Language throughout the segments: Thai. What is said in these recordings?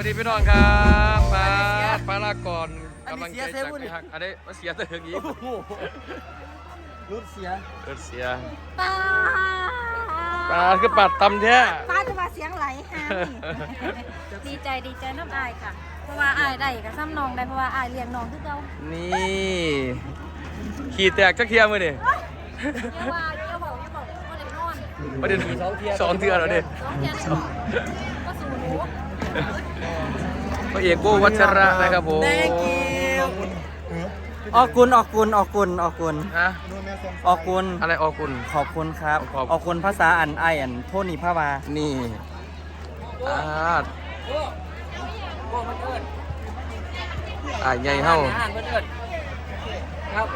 น้องครับมาปลาก่อนกำลังใจจากพี่ฮักอันนี้มาเสียตัวอย่างนี้รถเสียเกิดเสียป้าปลาคือปัดตำแท้ป้าจะมาเสียงไหลหาดีใจดีใจน้ำอายค่ะ เพราะว่าอายได้กับซ้ำน้องได้เพราะว่าอายเลี้ยงน้องคือเก่านี่ขี่แตกจักเทียมือนี่อย่าว่าอย่าบอกอย่าบอกว่าเด็กนอนประเด็นสองเทือแล้วดิสองเทียนสองก็สูหนู พระเอกโก้วัชระนะครับผมออกกุลออกกุลออกกุลออกกุลฮะ ออกกุลอะไรออคุณ ขอบคุณครับ ขอบ ออกกุลภาษาอันไออันโทนี่พาวานี่อ่าอ่าใหญ่เฮาครับ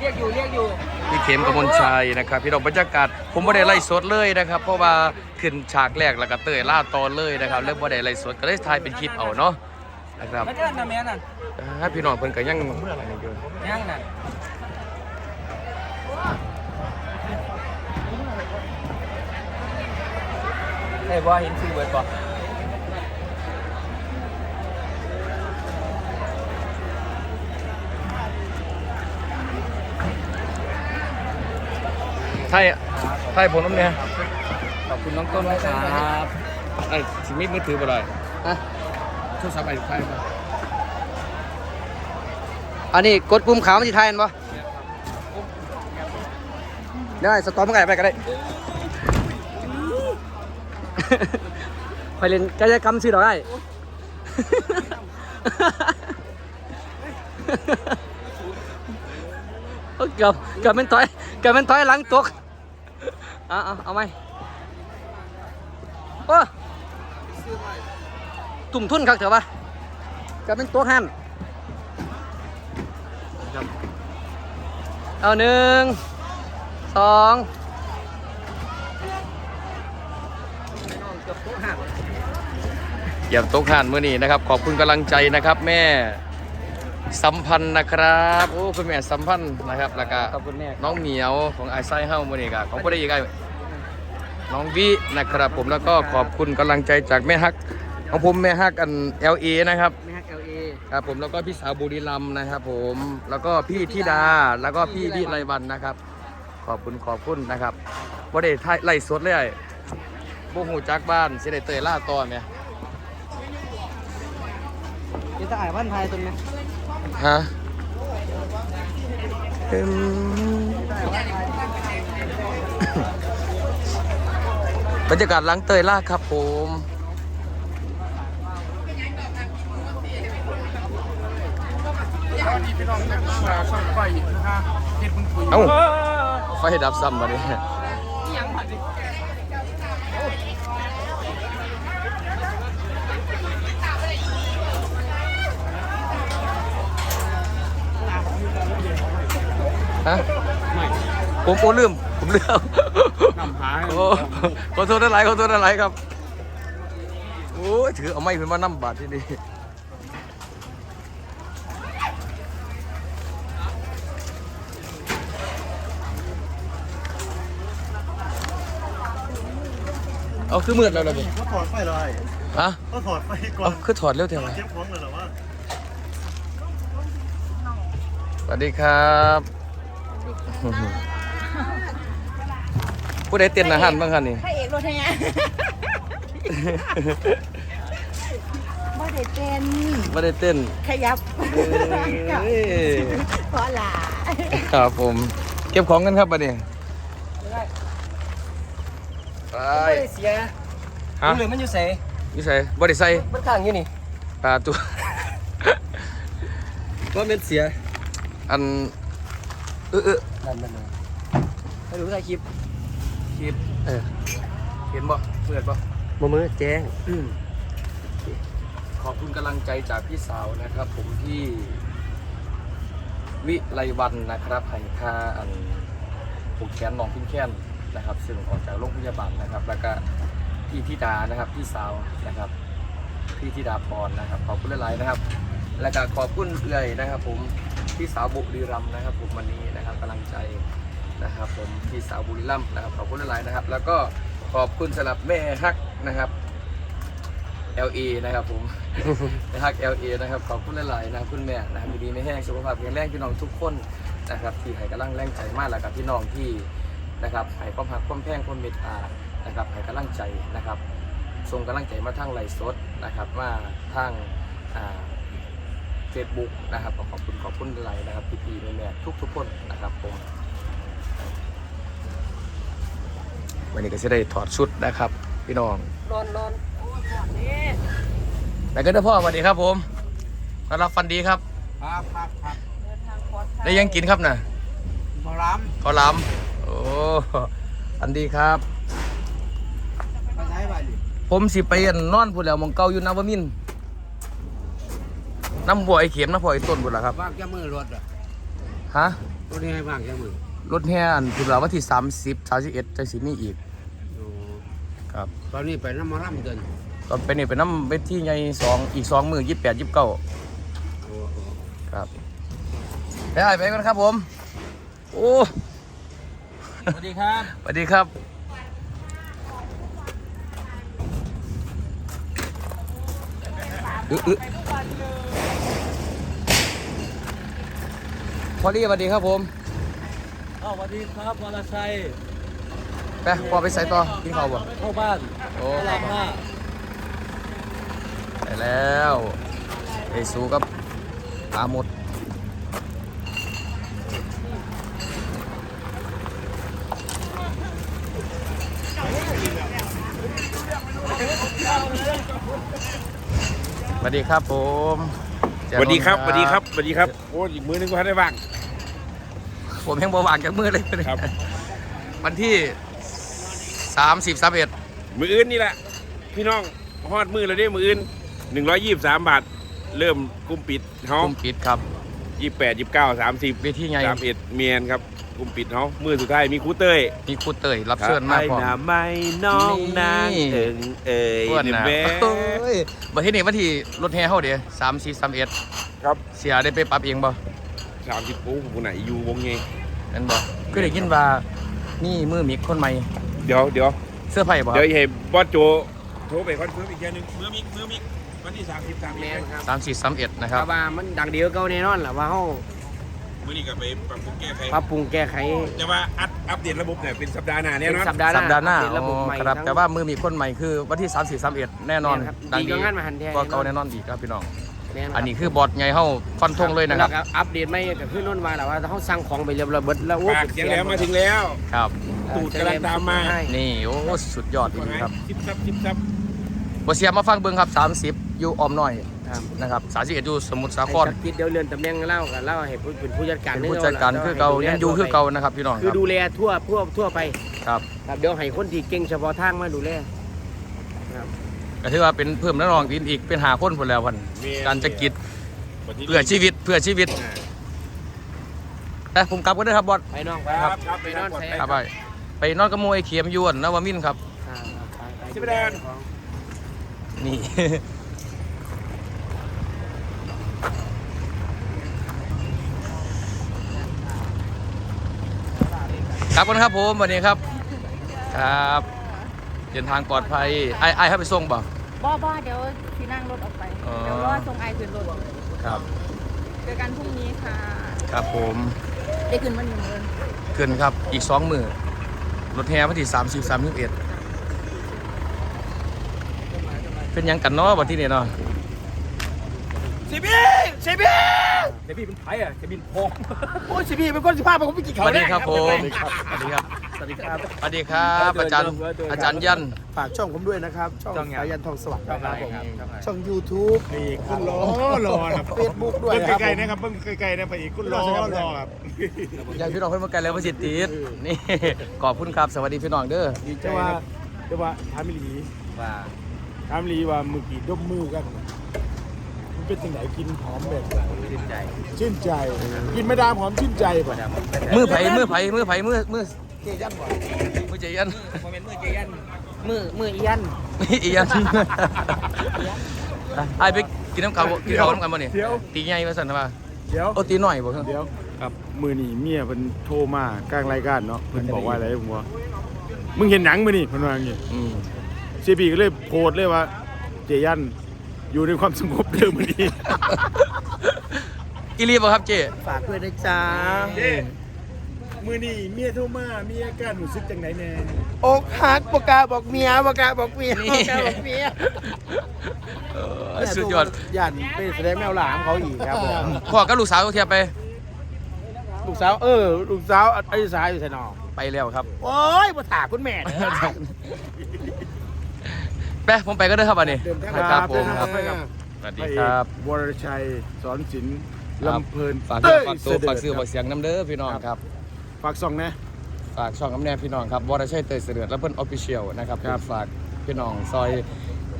เรียกอยู่เรียกอยู่พี่เข็มกมลชัยนะครับพี่น้องบรรยากาศผมไม่ได้ไล่สดเลยนะครับ เพราะว่าขึ้นฉากแรกแล้วก็เตยล่าตอนเลยนะครับเรื่องบ่ได้ไล่สดก็เลยถ่ายเป็นคลิปเอาเนาะนะครับไม่เดินนะแม่น่ะอ่าพี่น้องเพิ่นก็ยังอยู่ย่างน่ะเฮ้ยบ่เห็นชื่อเบิร์ดบ่ ไทยไทยผมน้ำเนี่ยขอบคุณน้องต้นนะครับไอ้สิมีมือถือบ่ได้ฮะโทรศัพท์ไอ้ไทยบ่อันนี้กดปุ่มขาวมันจะทายอันบ่ได้สตอมมันไงไปก็ได้ไปเล่นกายกรรมสิหรอไอ้เอ้ยเกือบเกือบเป็นถอยเกือบเป็นถอยหลังตก เอาเอาเอาไหมโอ้ตุ่มทุนครับเถอะปะเกือบเป็นตัวหันเอาหนึ่งสองเกือบตัวหันอย่าตกห่านมื้อนี้นะครับ ขอบคุณกำลังใจนะครับแม่ สัมพันธ์นะครับโอ้คุณแม่สัมพันธ์นะครับแล้วก็ขอบคุณแม่น้องเหมียวของไอไซเฮ้ามื้อนี้ก็ของผู้ใดอีกไอ้น้องวินะครับ ผมแล้วก็ขอบคุณกำลังใจจากแม่ฮักของผมแม่ฮักอัน LA นะครับแม่ฮักเอลเอครับผมแล้วก็พี่สาวบุรีรัมย์นะครับผมแล้วก็พี่ธิดาแล้วก็พี่วิไลวันนะครับ ขอบคุณขอบคุณนะครับบ่ได้ถ่ายไล่สดเลยไอ้บ่ฮู้จักบ้านสิได้เตยล่าตอนแหมนี่ตาอ่ายวันไทยตรงนี้ ฮะเอิ่มบรรยากาศหล้างเตยล่าครับผมเอ้าไฟดับซ้ำมาเนี่ย ผมโอ้ลืม ผมลืมนำหาโอ้ขอโทษอะไรขอโทษอะไรครับ โอ้ยถือเอาไม้ขึ้นมานั่บาทที่นี่เอาคือมืดแล้วล่ะบ่เขาถอดไฟเลยฮะเขาถอดไฟก่อเอานคือถอดเร็วเท่าไหร่เก็บของเลยเหรอวะสวัสดีครับ ผู้ใดเต้นอาหารบ้างครับนี่พระเอกรถไงบ่ได้เป็นไม่ได้เต้น ขยับเอ้ยเพราะหลาครับผม เก็บของกันครับบัดนี้ไปเสียฮะหรือมันอยู่เสนี่ใส่บ่ได้ใส่มันข้างอยู่นี่ปลาตัวว่าเป็นเสีย อันเออเออนั่นนั่นไม่รู้ใครคลิป คลิปเออเห็นบ่เปิดบ่มือมือแจ้งขอบคุณกำลังใจจากพี่สาวนะครับ ผมที่วิไลวันนะครับให้ค่าอันผูกแขนน้องพิ้นแค้นนะครับซึ่งออกจากโรงพยาบาลนะครับ แล้วก็พี่ธิดานะครับพี่สาวนะครับ พี่ธิดาพรนะครับ ขอบคุณหลายๆนะครับ แล้วก็ขอบคุณเอื่อยนะครับ ผมพี่สาวบุรีรัมย์นะครับ ผมวันนี้นะครับกำลังใจ นะครับผมพี่สาวบุรีรัมย์นะครับขอบคุณหลายๆนะครับ แล้วก็ขอบคุณสำหรับแม่ฮักนะครับ LA นะครับผมนะครับ LA นะครับขอบคุณหลายๆนะครับคุณแม่นะครับดีๆไม่แห้งสุขภาพแข็งแรงพี่น้องทุกคนนะครับที่ให้กำลังแรงใจมากแล้วกับพี่น้องที่นะครับให้ความหักความแพงความเมตตานะครับให้กำลังใจนะครับส่งกำลังใจมาทางไลฟ์สดนะครับมาทางเฟซบุ๊กนะครับขอขอบคุณขอบคุณหลายๆนะครับพี่ๆแม่ๆทุกๆคนนะครับผม วันนี้ก็จะได้ถอดชุดนะครับ พี่น้องร้อนร้อนโอ้ยร้อนนี่ไปกันเด้อพ่อสวัสดีครับผมต้อนรับฟันดีครับ ครับครับครับเดินทางปลอดภัยได้ยังกินครับน่ะหมอลข้าวหลามโอ้ฟันดีครับำไปใช้ไปดิผมสิไปอั่นนอนพูดแล้วหมองเก่าอยู่นาวมินทร์น้ำบัวไอเข็มน้ำบัวไอต้นพูดแล้วครับว่างแค่มือรถอะฮะรถนี่ให้ว่างแค่มือ รถแห่อันพูดแล้ววันที่30 31จะสิมีอีกโอ้ครับตอนนี้ไปน้ำหมอลำเดินตอนไปนี่ไปน้ำเวทีใหญ่สองอีกสองมือยี่แปดยี่สิบเก้าโอ้โอ้ครับไปไอ้ไปกันครับผม โอ้สวัสดีครับสวัสดีครับอึอึพอลี่สวัสดีครับผม อ้าวสวัสดีครับวรชัยไปพอไปใส่ต่อกินข้าวบ่เข้าบ้านโอ้พระรามห้าไปแล้วไอสูกับปลาหมดสวัสดีครับผมสวัสดีครับสวัสดีครับสวัสดีครับ โอ้ยอีกมือนึงก็ให้ได้บ้าง ผมยังบวางจากมือเลยครับ วันที่สามสิบสามเอ็ดมืออื่นนี่แหละ พี่น้องฮอดมือเราได้มืออื่นหนึ่งร้อยยี่สิบสามบาท เริ่มกุมปิดเฮาคุมปิดครับยี่แปดยี่เก้าสามสิบเวทีไงสามเอ็ดเมียนครับกุมปิดเฮามือสุดท้ายมีครูเต้ยมีครูเตยรับเชิญมากไอ้พร้อมหน้าไม่น้องนางนี่เอิงเอ่ยอ้วนเนี่ยนะแม่โอ้ยวันที่นี่วันที่รถแห่เฮาเดียสามสี่สามเอ็ดครับเสียได้ไปปรับเองบ่ สามสิบปูผมไหนอยู่วงไงนั่นบ่คือได้ยินว่านี่มือมิกคนใหม่เดี๋ยวเดี๋ยวเสื้อไผ่บ่คเดี๋รัยวบให้บอสโจโทรไปคอนเฟิร์มอีกแค่นึงมือมิกมือมิกวันที่สามสิบสามแมเอ็นดครับสามสี่สามเอ็ดนะคครัรับบว่ามันดังเดียวเก่าแน่นอนแหละว่าเขามือนี้ก็ไปปรับปรุงแก้ไขปรับปรุงแก้ไขแต่ว่าอัปอัปเดตระบบเนี่ยเป็นสัปดาห์หน้าแน่นอนเป็นสัปดาห์หน้าสัปดาห์หน้าอัปเดตระบบอ๋อใหม่ครับทั้งแต่ว่ามือมีคนใหม่คือวันที่สามสี่สามเอ็ดแน่นอนแม่นครับดีกว่างานมหันต์แท้ก็เก่าแน่นอนดีครับพี่น้อง แม่ครับ อันนี้คือบอร์ดไงเฮาฟันธงเลยนะครับแล้วก็อัปเดตไม่ก็คือนู่นมาแล้วว่าเขาสั่งของไปเรียบร้อยเบิดแล้วโอ้ปากเสียงแล้วมาถึงแล้ว ครับ ตูดกำลังตามมาให้นี่โอ้สุดยอดจริงๆครับชิบซับชิบซับ บ่เสียมาฟังเบิ่งครับ 30 อยู่ออมน้อยครับ นะครับ31อยู่สมุทรสาครให้จักคิดเดี๋ยวเรือนตำแหน่งเล่ากันเล่าให้ผู้เป็นผู้จัดการเป็นผู้จัดการคือเก่ายังอยู่คือเก่านะครับพี่น้องคืคอรับดูแลทั่วทั่วทั่วไปครับ ครับเดี๋ยวให้คนที่เก่งเฉพาะทางมาดูแล ก็ถือว่าเป็นเพิ่มนักร้องอีกอีกเป็นหาคนพุ่นแล้วพันการจะกิจเพื่อชีวิตเพื่อชีวิตแต่ผมกลับกันเด้อครับบอสไปน้องไปครับครับไปนอนใส่ครับไปไปนอนกับหมวยเขียมยวนนวมินทร์ครับชิบแดน นี่ ครับกันครับผมวันนี้ครับ ครับ เดินทางปลอดภัยไอ้ไอ้ให้ไปส่งบ่ บ่บ่เดี๋ยวพี่นั่งรถออกไป อ๋อ เดี๋ยวรอส่งไอายขึ้นรถครับ เจอกันพรุ่งนี้ค่ะ ครับผมได้ขึ้นวันหนึ่งเลยขึ้นครับอีกสองมือรถแห่วันที่สามสิบสามสิบเอ็ดเป็นหยังกันเนาะวันที่นี่เนาะสิพี่สิพี่เดี๋ยวพี่เป็นไผ่อะจะบินพองโอ้ยสิพี่เป็นคนสิพาไปผมไปกินสข้าววัสดีแน่ครับผมสวัสดีครับ สวัสดีครับ สวัสดีครับ อาจารย์อาจารย์ยัน ฝากช่องผมด้วยนะครับ ช่องช่องไงสายันทองสวัสดิ์ช่องนะอะคไรรับผมครับช่องอะไรช่อง YouTube นี่คุณรอรอครับเฟซบุ๊กด้วยเบิ่งนะครับไกลผมๆนะครับเบิ่งไกลๆนะพระเอกคุณรอรอครับอยากพี่น้องเพื่อนมาไกลแล้วประสิทธิ์ติดนี่ขอบคุณครับสวัสดีพี่น้องเด้อดีใจว่าแต่ว่าถามอีหลีว่าถามอีหลีว่ามือกี่ดมมือกันมันเป็นยังไงกินหอมแบบไหนชื่นใจชื่นใจ กินไม่ดามหอมชื่นใจป่ะมือไผ่มือไผ่มือไผ่มือมือ เจยันบ่มือเจยันโมเมนต์มือเจยันมือมืออียันอียันไอ้ไปกินน้ำเขาวกินข้าวน้ำกันบ่เนี่ยเดี๋ยวตีใหญ่มาสั่นนะว่าเดี๋ยวโอ้ตีหน่อยบ่ครับเดี๋ยวครับมือนี่เมียเพิ่นโทรมากลางรายการเนาะเพิ่นบอกว่าอะไรผมว่ามึงเห็นหนังมื้อนี่เพิ่นว่าอย่างงี้อืมเสียบีก็เลยโพสต์เลยว่า เจยันอยู่ในความสงบเดิมวันนี้อีรีบครับเจฝากด้วยนะจ๊ะ มือนี่เมียโทรมาเมียอาการหนูซึกจังไหนแน่อกหักบอกกล้าบอกเมียบอกกล้าบอกเมียบอกกล้าบอกเมียเออสุดยอดยันเป็นแสดงแมวหลามเขาอีกครับผมพ่อกับลูกสาวเขาเทียบไป ลูกสาวเออ ลูกสาวอายุสาวอยู่ไสนอไปแล้วครับ โอ้ยมาถามคุณแม่เนี่ยไปผมไปก็ได้ครับอันนี้เดินทางครับผมเดินคทารับงไปกับ สวัสพดีระเอครับกวรชัยสอนศิลป์ครับลำเพลินฝากเต้เนื้อยฝากตัวเสด็จฝากซื้อฝากเสียงน้ำเด้อพี่น้องครับ ฝากส่องนะ ฝากช่องน้ำแนมพี่น้องครับวรชัยเตยเสด็จและเพิ่นออฟฟิเชียลนะครับครับ ฝากพี่น้องซอย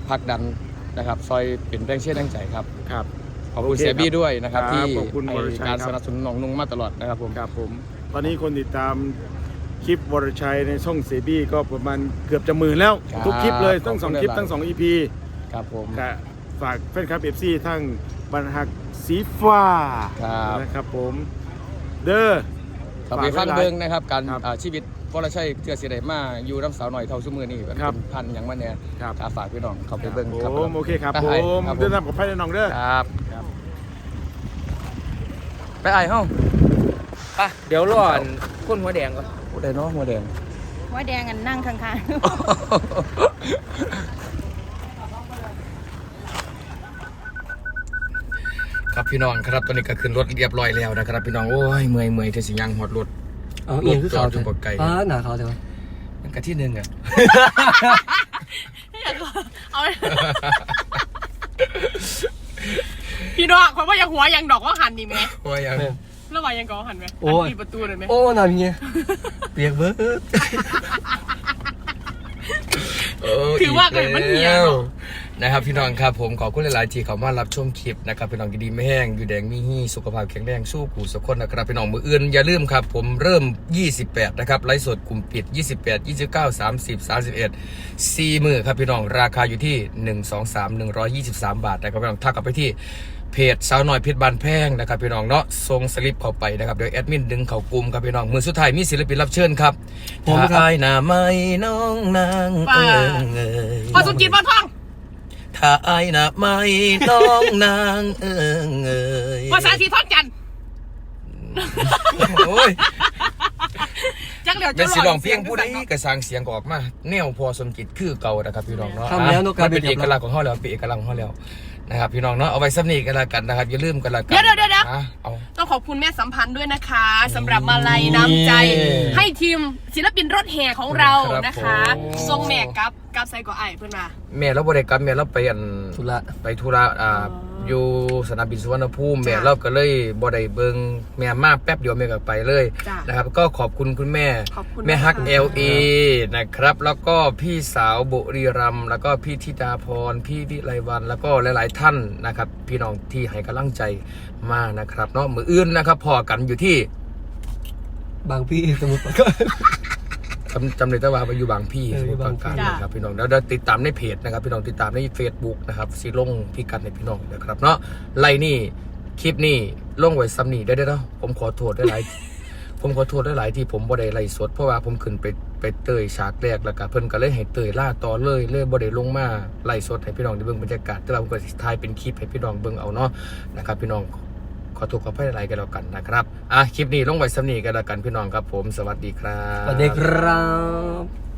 พักดันนะครับ ซอยเป็นแรงเชื่อแรงใจครับ ครับ ขอบคุณโอเคเสียบี้ครับด้วยนะครับ ครับที่ขอบคุณให้วรชัยการครับ สนับสนุนน้องนุ่งมาตลอดนะครับผมครับผม ตอนนี้คนติดตามคลิปวรชัยในช่องเซบี้ก็ประมาณเกือบจะหมื่นแล้ว ทุกคลิปเลยทั้งสองคลิปทั้งสองอีพีครับผมค่ะฝากแฟนคลับเอฟซีทั้งบรรหักสีฟ้าครับ นะครับผม เด้อ ต่อไปฟังเบิ่งนะครับการครับอ่าชีวิตวรชัยเทือเสียดมาอยู่น้ำสาวหน่อยเท่าซุมือนี่แบบครับเป็นพันอย่างมันเนี่ยครับฝากพี่น้องเข้าไปเบิ่งครับผมโอเคครับไปผไอ้มครับผม เดินทางกับไพ่น้องเด้อ ครับครับ ไปไอ้เฮ้าป่ะเดี๋ยวรอดคนหัวแดงก่อนผู้ใดเนาะหัวแดงหัวแดงกันนั่งข้าง ครับพี่น้องครับตอนนี้ก็ขึ้นรถเรียบร้อยแล้วนะครับ พี่น้องโอ้ยเมื่อยเมื่อยเทสิยังหอดรถเอาเอียงคือเขาจอดอยู่ไกลป้าหนาเขาเถอะมันก็ที่หนึ่งอะเอาพี่น้องคนว่ายังหัวยังดอกว่าหันนี่ไหมว่ายังแล้วว่ายังก็หันไหมโอ้ยปิดประตูเลยไหมโอ้นานเงี้ยเปียกเบิร์ดเออถือว่าเกิดมันเหี่ยวนะ ครับพี่น้องครับผมขอบคุณหลายๆที่เขามารับชมคลิปนะครับพี่น้องดีๆไม่แห้งอยู่แดงมีฮี่สุขภาพแข็งแรงสู้กูสักคนนะครับพี่น้องมืออื่นอย่าลืมครับผมเริ่ม 28 นะครับไลฟ์สดกลุ่มปิด 28 29 30 31 4มือครับพี่น้องราคาอยู่ที่ 1 2 3 123 บาทนะครับพี่น้องทักกลับไปที่เพจสาวหน่อยเพชรบานแพงนะครับพี่น้องเนาะส่งสลิปเข้าไปนะครับเดี๋ยวแอดมินดึงเข้ากลุ่มครับพี่น้องมือสุดท้ายมีศิลปินรับเชิญครับผมครับถ้าอายหน้าไม่น้องนางเอิงเอ่ย พอสมจิตบ้านท่อง ถ้าอายหน้าไม่น้องนางเอิงเอ่ยภาษาทีท่องจันทร์โอ้ยจักเหลียวเป็นจะสิลองเพียงผู้ใดกระสร้างเสียงก็ออกมาแนวพอสมจิตคือเก่านะครับพี่น้องเนาะอะมันเป็นเอกลักษณ์ของเขาแล้วเป็นเอกลักษณ์ของเขาแล้วนะครับพี่น้องเนาะเอาไว้ซ้ำนี้กันละกันนะครับอย่าลืมกันละกันเดี๋ยวเดี๋ยวเดี๋ยวเดี๋ยวอะเอา ต้องขอบคุณแม่สัมพันธ์ด้วยนะคะสำหรับมาลัยน้ำใจให้ทีมศิลปินรถแห่ของเรานะคะผม ทรงแม่กับ กับไซก่อไอเพื่อนมา แม่เราบริกรรมแม่เราไปอันธุระไปธุระอ่าอยู่สนามบินสุวรรณภูมิแม่เราก็เลยบ่ได้เบิงแม่มาแป๊บเดียวแม่ก็ไปเลยจ้ะนะครับ ก็ขอบคุณคุณแม่ขอบคุณแม่ฮักนะคะเอลเอนะครับ แล้วก็พี่สาวบุรีรัมย์แล้วก็พี่ธิดาพรพี่วิไลวันแล้วก็หลาย ๆ ท่านนะครับ พี่น้องที่ให้กำลังใจมานะครับเนาะมืออื่นนะครับพอกันอยู่ที่ บางพี่สมุทรปราการ จำจำเลยแต่ว่าไปอยู่บางพี่เออสมุทรปราการจ้ะนะครับพี่น้องแล้วเดี๋ยวติดตามในเพจนะครับพี่น้องติดตามใน Facebook นะครับสีลงพี่กันในพี่น้องนะครับเนาะไล่นี่คลิปนี่ลงไว้ซ้ำนี่ได้ได้เนาะผมขอโทษได้หลาย ผมขอโทษได้หลายที่ผมบ่ได้ไล่สด เพราะว่าผมขึ้นไปไปเตยฉากแรกแล้วก็เพิ่นก็เลยให้เตยล่าต่อเลยเลยบ่ได้ลงมาไล่สดให้พี่น้องได้เบิ่งบรรยากาศแต่ว่าผมก็สิถ่ายเป็นคลิปให้พี่น้องเบิ่งเอาเนาะนะครับพี่น้อง ขอถูกขออภัยหลายๆกันแล้วกันนะครับอะคลิปนี้ลงไว้สำนีกันแล้วกันพี่น้องครับผมสวัสดีครับสวัสดีครับ